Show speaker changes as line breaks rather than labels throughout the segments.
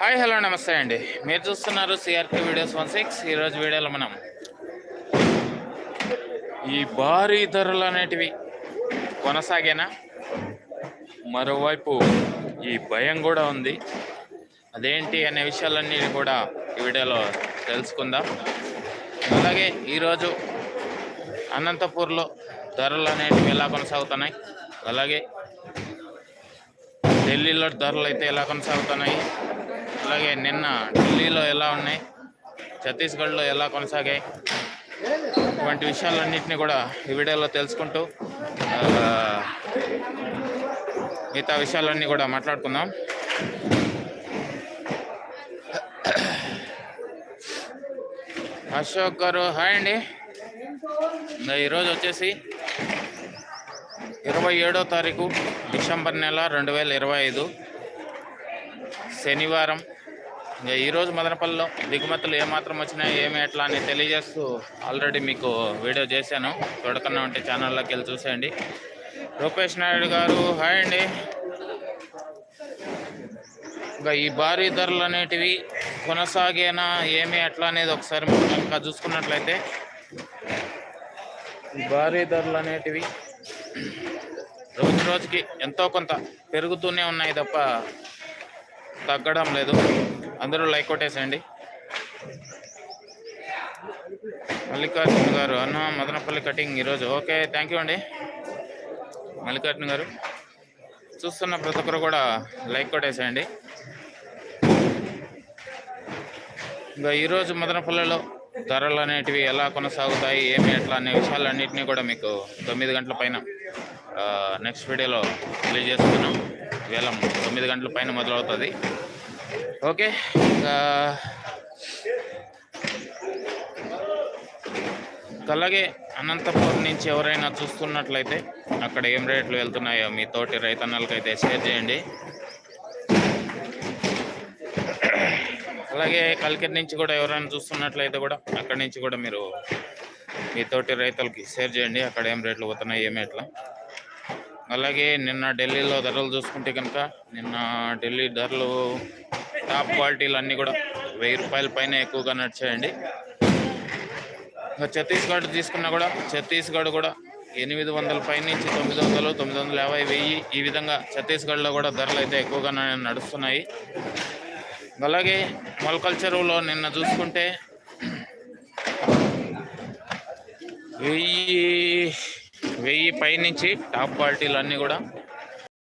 Hi hello నమస్తే అండి. మీరు చూస్తున్నారు సిఆర్కే వీడియోస్ వన్ సిక్స్ ఈరోజు వీడియోలో మనం ఈ భారీ ధరలు అనేటివి కొనసాగేనా? మరోవైపు ఈ భయం కూడా ఉంది. అదేంటి అనే విషయాలన్నీ కూడా ఈ వీడియోలో తెలుసుకుందాం. అలాగే ఈరోజు అనంతపూర్లో ధరలు అనేటివి ఎలా కొనసాగుతున్నాయి? అలాగే ఢిల్లీలో ధరలు అయితే ఎలా కొనసాగుతున్నాయి? అలాగే నిన్న ఢిల్లీలో ఎలా ఉన్నాయి? ఛత్తీస్గఢ్లో ఎలా కొనసాగాయి? ఇటువంటి విషయాలన్నింటినీ కూడా ఈ వీడియోలో తెలుసుకుంటూ మిగతా విషయాలన్నీ కూడా మాట్లాడుకుందాం. అశోక్ గారు హాయ్ అండి. ఈరోజు వచ్చేసి ఇరవై ఏడో తారీఖు డిసెంబర్ నెల రెండు వేల ఇరవై ఐదు శనివారం. ఈరోజు మదనపల్లిలో దిగుమతులు ఏమాత్రం వచ్చినాయి ఏమి ఎట్లా అని తెలియజేస్తూ ఆల్రెడీ మీకు వీడియో చేశాను. చూడకుండా ఉంటే ఛానల్లోకి వెళ్ళి చూసేయండి. రూపేష్ నాయుడు గారు హాయ్ అండి. ఇంకా ఈ భారీ ధరలు అనేటివి కొనసాగేనా ఏమి ఎట్లా అనేది ఒకసారి మనం చూసుకున్నట్లయితే ఈ భారీ ధరలు అనేటివి రోజు రోజుకి ఎంతో కొంత పెరుగుతూనే ఉన్నాయి తప్ప తగ్గడం లేదు. అందరూ లైక్ కొట్టేసేయండి. మల్లికార్జున గారు అన్న మదనపల్లి కటింగ్ ఈరోజు. ఓకే థ్యాంక్ యూ అండి. మల్లికార్జున గారు చూస్తున్న ప్రతి ఒక్కరు కూడా లైక్ కొట్టేసేయండి. ఇంకా ఈరోజు మదనపల్లిలో ధరలు అనేటివి ఎలా కొనసాగుతాయి ఏమి ఎట్లా అనే విషయాలన్నింటినీ కూడా మీకు తొమ్మిది గంటల పైన నెక్స్ట్ వీడియోలో తెలియజేస్తున్నాం. వేళ తొమ్మిది గంటల పైన మొదలవుతుంది. ఓకే. ఇంకా అలాగే అనంతపురం నుంచి ఎవరైనా చూస్తున్నట్లయితే అక్కడ ఏం రేట్లు వెళ్తున్నాయో మీ తోటి రైతన్నలకైతే షేర్ చేయండి. అలాగే కలికిరి నుంచి కూడా ఎవరైనా చూస్తున్నట్లయితే కూడా అక్కడి నుంచి కూడా మీరు మీ తోటి రైతులకి షేర్ చేయండి. అక్కడ ఏం రేట్లు పోతున్నాయి ఏమి ఎట్లా. అలాగే నిన్న ఢిల్లీలో ధరలు చూసుకుంటే కనుక నిన్న ఢిల్లీ ధరలు టాప్ క్వాలిటీలు అన్నీ కూడా వెయ్యి రూపాయల పైన ఎక్కువగా నడిచాయండి. ఇంకా ఛత్తీస్గఢ్ తీసుకున్నా కూడా ఛత్తీస్గఢ్ కూడా ఎనిమిది వందల పై నుంచి తొమ్మిది వందలు తొమ్మిది వందల యాభై వెయ్యి ఈ విధంగా ఛత్తీస్గఢ్లో కూడా ధరలు అయితే ఎక్కువగా నడుస్తున్నాయి. అలాగే మొలకల్ చెరువులో నిన్న చూసుకుంటే వెయ్యి వెయ్యి పై నుంచి టాప్ క్వాలిటీలు అన్నీ కూడా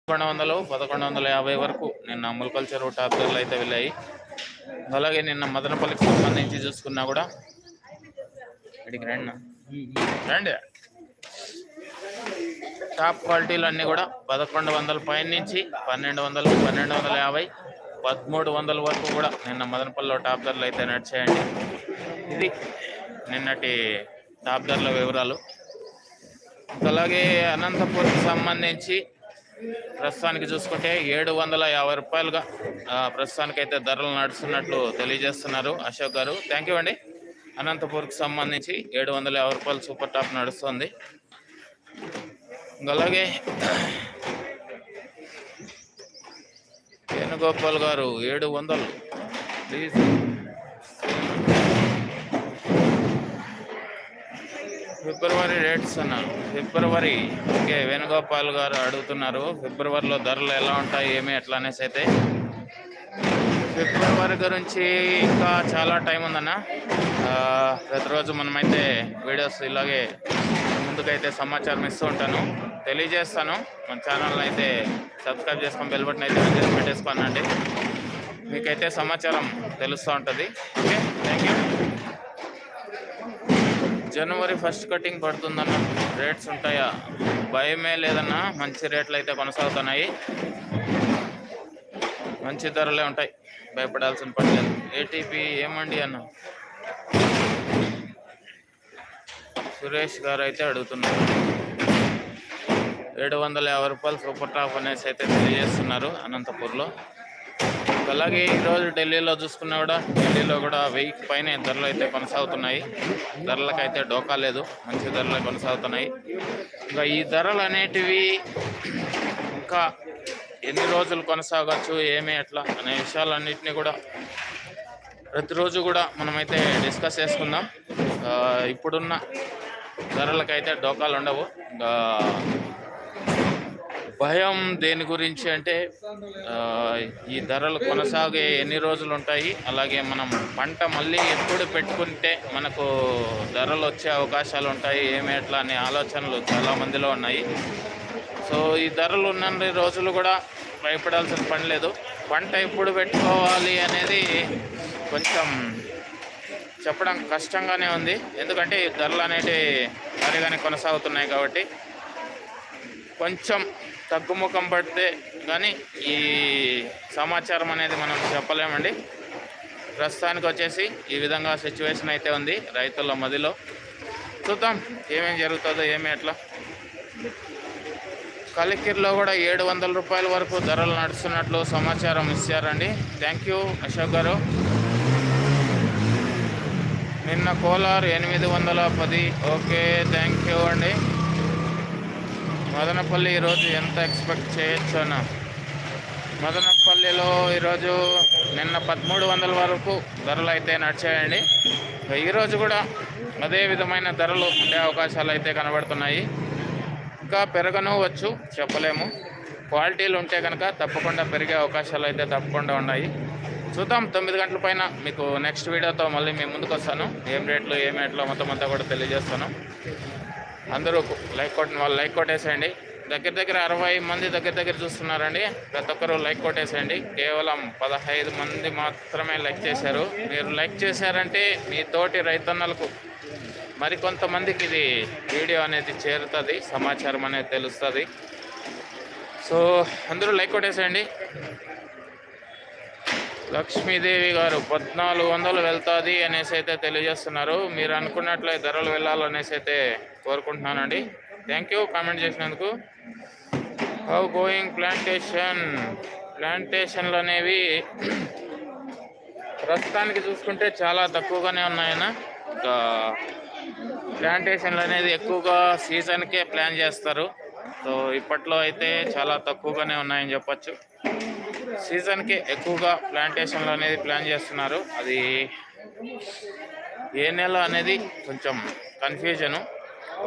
పదకొండు వందలు పదకొండు వందల యాభై వరకు నిన్న మొలకల్ చెరువు టాప్ అయితే వెళ్ళాయి. అలాగే నిన్న మదనపల్లికి సంబంధించి చూసుకున్నా కూడా. ఇక్కడికి రండి రండి. టాప్ క్వాలిటీలు అన్నీ కూడా పదకొండు వందల పైన నుంచి పన్నెండు వందలు పన్నెండు వందల యాభై పదమూడు వందల వరకు కూడా నిన్న మదనపల్లిలో టాప్ ధరలు అయితే నడిచాయండి. ఇది నిన్నటి టాప్ ధరల వివరాలు. అలాగే అనంతపూర్కి సంబంధించి ప్రస్తుతానికి చూసుకుంటే ఏడు వందల యాభై రూపాయలుగా ప్రస్తుతానికి ప్రస్తుతానికైతే ధరలు నడుస్తున్నట్లు తెలియజేస్తున్నారు అశోక్ గారు. థ్యాంక్ యూ అండి. అనంతపూర్కి సంబంధించి ఏడు వందల యాభై రూపాయలు సూపర్ టాప్ నడుస్తుంది. అలాగే వేణుగోపాల్ గారు ఏడు వందలు. ప్లీజ్ ఫిబ్రవరి రేట్స్ అన్నారు. ఫిబ్రవరి ఓకే వేణుగోపాల్ గారు అడుగుతున్నారు. ఫిబ్రవరిలో ధరలు ఎలా ఉంటాయి ఏమి ఎట్లా అనేసి అయితే. ఫిబ్రవరి గురించి ఇంకా చాలా టైం ఉందన్న. ప్రతిరోజు మనమైతే వీడియోస్ ఇలాగే ముందుకైతే సమాచారం ఇస్తూ ఉంటాను. తెలియజేస్తాను. మన ఛానల్ అయితే సబ్స్క్రైబ్ చేసుకొని బెల్ బటన్ అయితే పెట్టేసుకోనండి మీకైతే సమాచారం తెలుస్తూ ఉంటుంది. Okay thank you January first cutting పడుతుందన్న. Rates ఉంటాయా? భయమే లేదన్నా మంచి రేట్లు అయితే కొనసాగుతున్నాయి. మంచి ధరలే ఉంటాయి. భయపడాల్సిన పని లేదు. ఏటీపీ ఏమండి అన్న? సురేష్ గారు అయితే అడుగుతున్నారు. ఏడు వందల యాభై రూపాయలు సూపర్ టాప్ అనేసి అయితే తెలియజేస్తున్నారు అనంతపూర్లో. అలాగే ఈరోజు ఢిల్లీలో చూసుకున్నా కూడా ఢిల్లీలో కూడా వెయ్యికి పైన ధరలు అయితే కొనసాగుతున్నాయి. ధరలకు అయితే డోకా లేదు మంచి ధరలు కొనసాగుతున్నాయి. ఇంకా ఈ ధరలు అనేటివి ఇంకా ఎన్ని రోజులు కొనసాగచ్చు ఏమి ఎట్లా అనే విషయాలన్నింటినీ కూడా ప్రతిరోజు కూడా మనమైతే డిస్కస్ చేసుకుందాం. ఇప్పుడున్న ధరలకైతే డోకాలు ఉండవు ఇంకా భయం దేని గురించి అంటే ఈ ధరలు కొనసాగే ఎన్ని రోజులు ఉంటాయి అలాగే మనం పంట మళ్ళీ ఎప్పుడు పెట్టుకుంటే మనకు ధరలు వచ్చే అవకాశాలు ఉంటాయి ఏమి ఎట్లా అనే ఆలోచనలు చాలా మందిలో ఉన్నాయి. సో ఈ ధరలు ఉన్న రోజులు కూడా భయపడాల్సిన పని లేదు. పంట ఎప్పుడు పెట్టుకోవాలి అనేది కొంచెం చెప్పడం కష్టంగానే ఉంది. ఎందుకంటే ఈ ధరలు అనేటివి భారీగానే కొనసాగుతున్నాయి కాబట్టి కొంచెం తగ్గుముఖం పడితే కానీ ఈ సమాచారం అనేది మనం చెప్పలేమండి. ప్రస్తుతానికి వచ్చేసి ఈ విధంగా సిచ్యువేషన్ అయితే ఉంది రైతుల మదిలో. చూద్దాం ఏమేమి జరుగుతుందో ఏమి ఎట్లా. కలికిరిలో కూడా ఏడు వందల రూపాయల వరకు ధరలు నడుస్తున్నట్లు సమాచారం ఇచ్చారండి. Thank you Ashok garu. నిన్న కోలార్ ఎనిమిది వందల పది. ఓకే థ్యాంక్ యూ అండి. మదనపల్లి ఈరోజు ఎంత ఎక్స్పెక్ట్ చేయొచ్చు అన్న మదనపల్లిలో ఈరోజు నిన్న పదమూడు వందల వరకు ధరలు అయితే నడిచాయండి. ఈరోజు కూడా అదే విధమైన ధరలు ఉండే అవకాశాలు అయితే కనబడుతున్నాయి. ఇంకా పెరగను వచ్చు చెప్పలేము. క్వాలిటీలు ఉంటే కనుక తప్పకుండా పెరిగే అవకాశాలు అయితే తప్పకుండా ఉన్నాయి. చూద్దాం తొమ్మిది గంటల పైన మీకు నెక్స్ట్ వీడియోతో మళ్ళీ మేము ముందుకు వస్తాను ఏం రేట్లు ఏం రేట్లో మొత్తం అంతా కూడా తెలియజేస్తాను. అందరూ లైక్ కొట్టిన వాళ్ళు లైక్ కొట్టేసేయండి. దగ్గర దగ్గర అరవై మంది దగ్గర దగ్గర చూస్తున్నారండి. ప్రతి ఒక్కరు లైక్ కొట్టేసేయండి. కేవలం పదహైదు మంది మాత్రమే లైక్ చేశారు. మీరు లైక్ చేశారంటే మీ తోటి రైతన్నలకు మరికొంతమందికి ఇది వీడియో అనేది చేరుతుంది సమాచారం అనేది తెలుస్తుంది. సో అందరూ లైక్ కొట్టేసేయండి. లక్ష్మీదేవి గారు పద్నాలుగు వందలు వెళ్తుంది అనేసి అయితే తెలియజేస్తున్నారు. మీరు అనుకున్నట్లే ధరలు వెళ్ళాలనేసి అయితే కోరుకుంటున్నానండి. థ్యాంక్ యూ కామెంట్ చేసినందుకు. హౌ గోయింగ్ ప్లాంటేషన్ ప్లాంటేషన్లు అనేవి ప్రస్తుతానికి చూసుకుంటే చాలా తక్కువగానే ఉన్నాయన్న. ఇంకా ప్లాంటేషన్లు అనేది ఎక్కువగా సీజన్కే ప్లాన్ చేస్తారు. సో ఇప్పట్లో అయితే చాలా తక్కువగానే ఉన్నాయని చెప్పొచ్చు. సీజన్కి ఎక్కువగా ప్లాంటేషన్లు అనేది ప్లాన్ చేస్తున్నారు. అది ఏ నెల అనేది కొంచెం కన్ఫ్యూజను.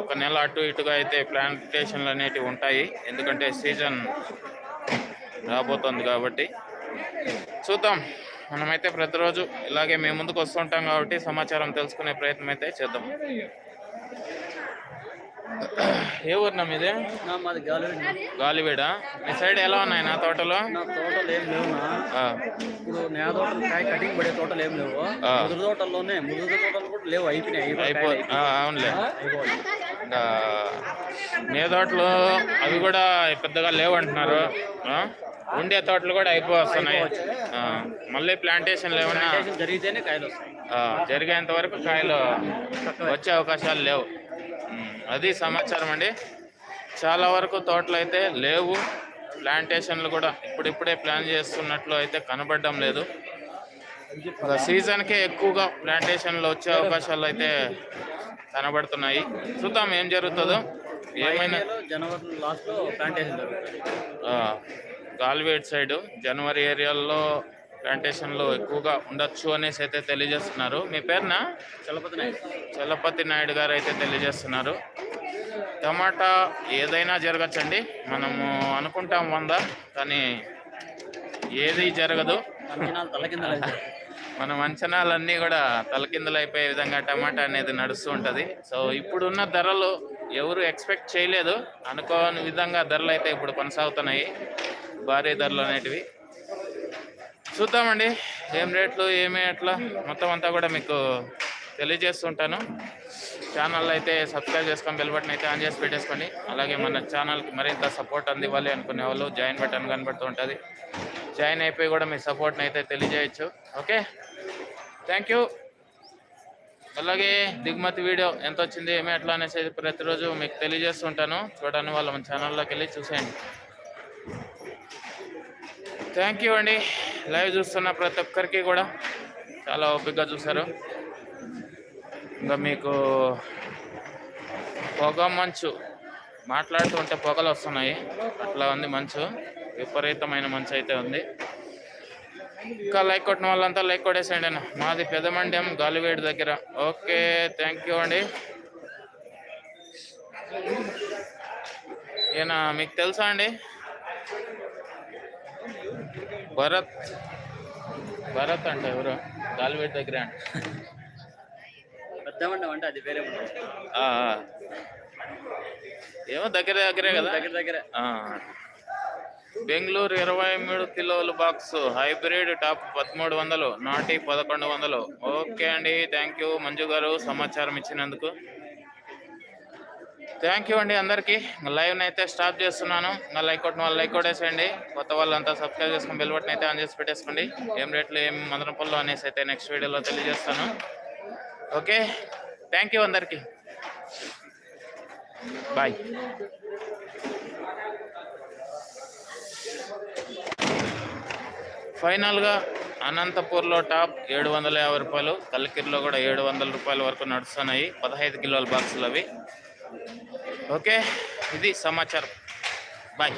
ఒక నెల అటు ఇటుగా అయితే ప్లాంటేషన్లు అనేటివి ఉంటాయి. ఎందుకంటే సీజన్ రాబోతోంది కాబట్టి. చూద్దాం. మనమైతే ప్రతిరోజు ఇలాగే మేము ముందుకు వస్తుంటాం కాబట్టి సమాచారం తెలుసుకునే ప్రయత్నం అయితే చేద్దాం. ఏ ఊరు నా మీదే?
గాలివేడి
మీ సైడ్ ఎలా ఉన్నాయి నా తోటలో?
నా తోటలు ఏం లేవు ఇప్పుడు నా తోటలు కాయ కటింగ్ పడే తోటలు ఏం లేవు. ముదురు తోటల్లోనే ముదురు తోటలు కూడా లేవు అయిపోయినాయి
అయిపో అవునులే. నీ తోటలు అవి కూడా పెద్దగా లేవు అంటున్నారు? ఉండే తోటలు కూడా అయిపోతున్నాయి మళ్ళీ ప్లాంటేషన్లు ఏమన్నా
ప్లాంటేషన్ జరిగితేనే కాయలు
జరిగేంత వరకు కాయలు వచ్చే అవకాశాలు లేవు. అది సమాచారం అండి. చాలా వరకు తోటలు అయితే లేవు. ప్లాంటేషన్లు కూడా ఇప్పుడిప్పుడే ప్లాన్ చేస్తున్నట్లు అయితే కనబడడం లేదు. సీజన్కే ఎక్కువగా ప్లాంటేషన్లు వచ్చే అవకాశాలు అయితే కనబడుతున్నాయి. చూద్దాం ఏం జరుగుతుందో. ఏమైనా
జనవరి లాస్ట్లో ప్లాంటేషన్
గాల్వేడ్ సైడ్ జనవరి ఏరియాల్లో ప్లాంటేషన్లు ఎక్కువగా ఉండొచ్చు అనేసి అయితే తెలియజేస్తున్నారు. మీ పేరున?
చలపతి నాయుడు.
చలపతి నాయుడు గారు అయితే తెలియజేస్తున్నారు. టమాటా ఏదైనా జరగచ్చండి. మనము అనుకుంటాం వంద కానీ ఏది జరగదు. మనం అంచనాలన్నీ కూడా తలకిందులైపోయే విధంగా టమాటా అనేది నడుస్తూ ఉంటుంది. సో ఇప్పుడున్న ధరలు ఎవరు ఎక్స్పెక్ట్ చేయలేదు. అనుకోని విధంగా ధరలు అయితే ఇప్పుడు కొనసాగుతున్నాయి. భారీ ధరలు అనేటివి. చూద్దామండి. ఏం రేట్లు ఏమి ఎట్లా మొత్తం అంతా కూడా మీకు తెలియజేస్తుంటాను. ఛానల్ అయితే సబ్స్క్రైబ్ చేసుకొని బెల్ బటన్ అయితే ఆన్ చేసి పెట్టేసుకోండి అలాగే మన ఛానల్కి మరింత సపోర్ట్ అందివ్వాలి అనుకునే వాళ్ళు జాయిన్ బటన్ కనబడుతూ ఉంటుంది. జాయిన్ అయిపోయి కూడా మీ సపోర్ట్ని అయితే తెలియజేయచ్చు. ఓకే థ్యాంక్ యూ అలాగే దిగుమతి వీడియో ఎంత వచ్చింది ఏమి ఎట్లా అనేసి ప్రతిరోజు మీకు తెలియజేస్తుంటాను చూడని వాళ్ళ మన ఛానల్లోకి వెళ్ళి చూసేయండి. థ్యాంక్ యూ అండి. లైవ్ చూస్తున్న ప్రతి ఒక్కరికి కూడా చాలా ఓపికగా చూశారు. ఇంకా మీకు పొగ మంచు మాట్లాడుతుంటే పొగలు వస్తున్నాయి. అట్లా ఉంది మంచు. విపరీతమైన మంచు అయితే ఉంది. ఇంకా లైక్ కొట్టిన వాళ్ళంతా లైక్ కొట్టేసేయండి అన్న. మాది పెదమండ్యం గాలివేడి దగ్గర. ఓకే థ్యాంక్ యూ అండి. ఈయన మీకు తెలుసా అండి? భరత్ భరత్ అంటే ఎవరు? గాలివేడి దగ్గర అండి
పెద్ద మండం అంటే అది వేరే.
ఏమో దగ్గర దగ్గరే కదా.
దగ్గర దగ్గరే.
బెంగళూరు ఇరవై మూడు కిలోల బాక్స్ హైబ్రిడ్ టాప్ పదమూడు వందలు నాటి పదకొండు వందలు. ఓకే అండి థ్యాంక్ యూ మంజు గారు సమాచారం ఇచ్చినందుకు. థ్యాంక్ యూ అండి అందరికీ. లైవ్ అయితే స్టాప్ చేస్తున్నాను. ఇంకా లైక్ కొట్టిన వాళ్ళు లైక్ కొట్టేసేయండి. కొత్త వాళ్ళంతా సబ్స్క్రైబ్ చేసుకుని బెల్ బటన్ అయితే ఆన్ చేసి పెట్టేసుకోండి. ఏం రేట్లు ఏం మదన పళ్ళు అనేసి అయితే నెక్స్ట్ వీడియోలో తెలియజేస్తాను. ఓకే? థ్యాంక్ యూ అందరికీ. బాయ్ ఫైనల్గా అనంతపూర్లో టాప్ ఏడు వందల యాభై రూపాయలు కల్కిర్లో కూడా ఏడు వందల రూపాయల వరకు నడుస్తున్నాయి. పదహైదు కిలోల బాక్సులు అవి. ఓకే? ఇది సమాచారం. బాయ్